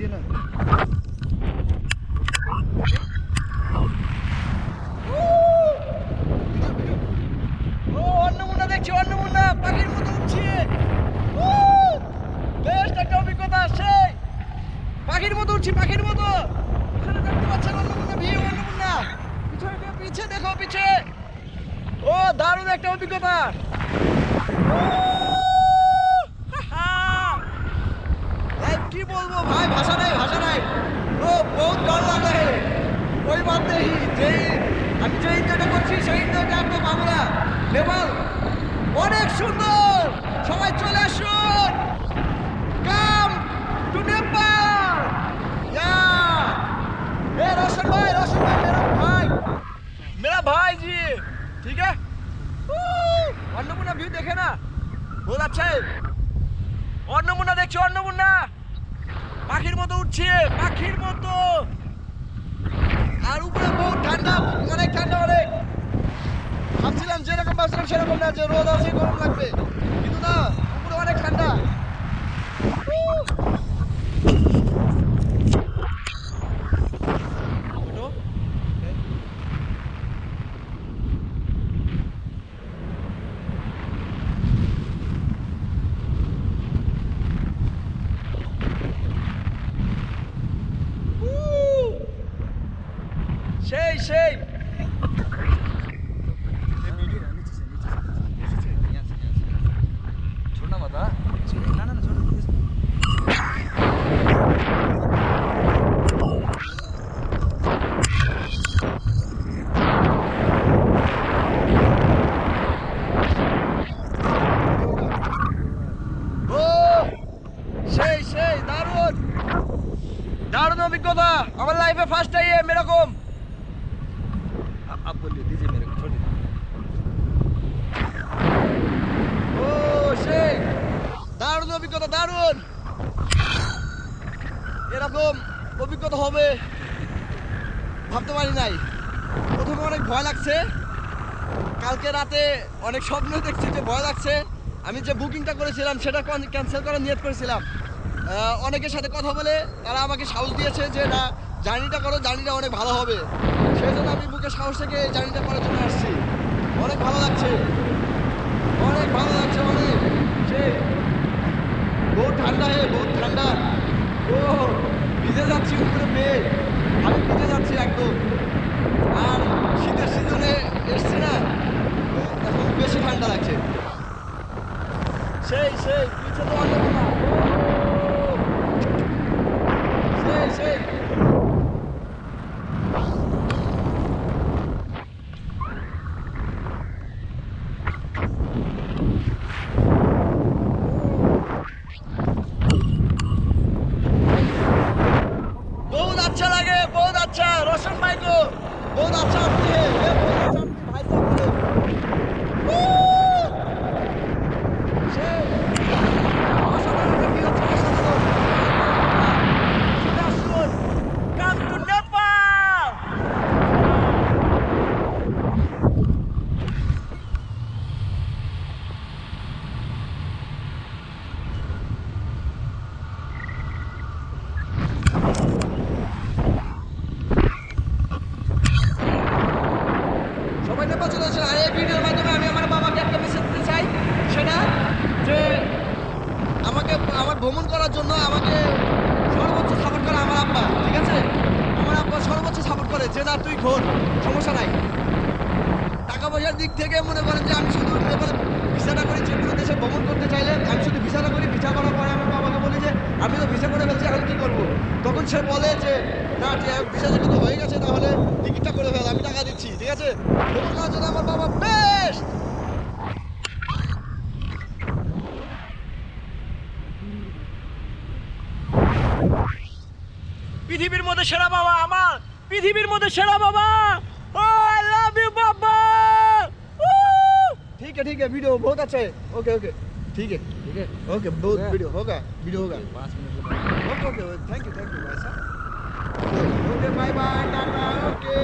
Zina. দেখছি, অন্নপূর্ণা, পাখির মতো উঠছে। বেশ একটা অভিজ্ঞতা সেই পাখির মতো উঠছি, পাখির মতো। পিছনে দেখতে পাচ্ছেন অন্নপূর্ণা, ভিউ অন্নপূর্ণা। পিছনে পিছিয়ে দেখো, পিছে। ও, দারুণ একটা অভিজ্ঞতা। লেবাল অনেক সুন্দর। সবাই চলে আসুন। কাম টু নেপাল ইয়া এ, রোশন ভাই রোশন ভাই ভাই। মেরা ভাই ঠিক है অন্নপূর্ণা ভিউ দেখে না? বহুত আচ্ছা দেখছি, অন্নপূর্ণা। পাখির মতো উঠছে, পাখির মতো। আর উপরে বহুত ঠান্ডা, অনেক ঠান্ডা, অনেক। ভাবছিলাম যে ভাবছিলাম সেরকম না যে রোদ আছে গরম লাগবে। কিন্তু না অনেক ঠান্ডা! সেই সেই। সেই সেই দারুণ দারুণ অভিজ্ঞতা আমার লাইফে ফার্স্ট টাইম এরকম এরকম অভিজ্ঞতা হবে ভাবতে পারি নাই। প্রথমে অনেক ভয় লাগছে। কালকে রাতে অনেক স্বপ্ন দেখছি যে ভয় লাগছে। আমি যে বুকিংটা করেছিলাম সেটা ক্যান্সেল করার নিয়ত করেছিলাম। অনেকের সাথে কথা বলে তারা আমাকে সাহস দিয়েছে যে না, জার্নিটা করো, জার্নিটা অনেক ভালো হবে। সেই জন্য আমি বুকে সাহস থেকে জার্নিটা করার জন্য আসছি। অনেক ভালো লাগছে। başladı oynamaya. Şey şey. Boğun atça lagi, boğun atça, roşun baygu, boğun atça. আমি আমার বাবাকে একটা দিতে চাই, সেটা যে আমাকে, আমার ভ্রমণ করার জন্য আমাকে সর্বোচ্চ সাপোর্ট করে আমার আব্বা, ঠিক আছে? আমার আব্বা সর্বোচ্চ সাপোর্ট করে, যে না, তুই সমস্যা নাই। টাকা পয়সার দিক থেকে মনে যে আমি শুধু করি যে কোনো দেশে ভ্রমণ করতে চাইলে আমি শুধু করি করার পরে আমার বাবাকে বলি যে, আমি তো ভিসা করে ফেলছি, এখন কী করব? তখন সে বলে যে না ভিসা যেটা হয়ে গেছে তাহলে টিকিটটা করে ফেল আমি টাকা দিচ্ছি ঠিক আছে? আমার বাবা বেশ পৃথিবীর মধ্যে সেরা বাবা আমার পৃথিবীর মধ্যে সেরা বাবা। ও আই লাভ ইউ বাবা। ঠিক আছে ঠিক আছে ভিডিও বহুত আছে। ওকে ওকে ठीक है? ठीक है। ओके बहुत वीडियो होगा वीडियो होगा। पाँच minute okay okay thank you thank you भाई साहब। Okay bye bye Tata okay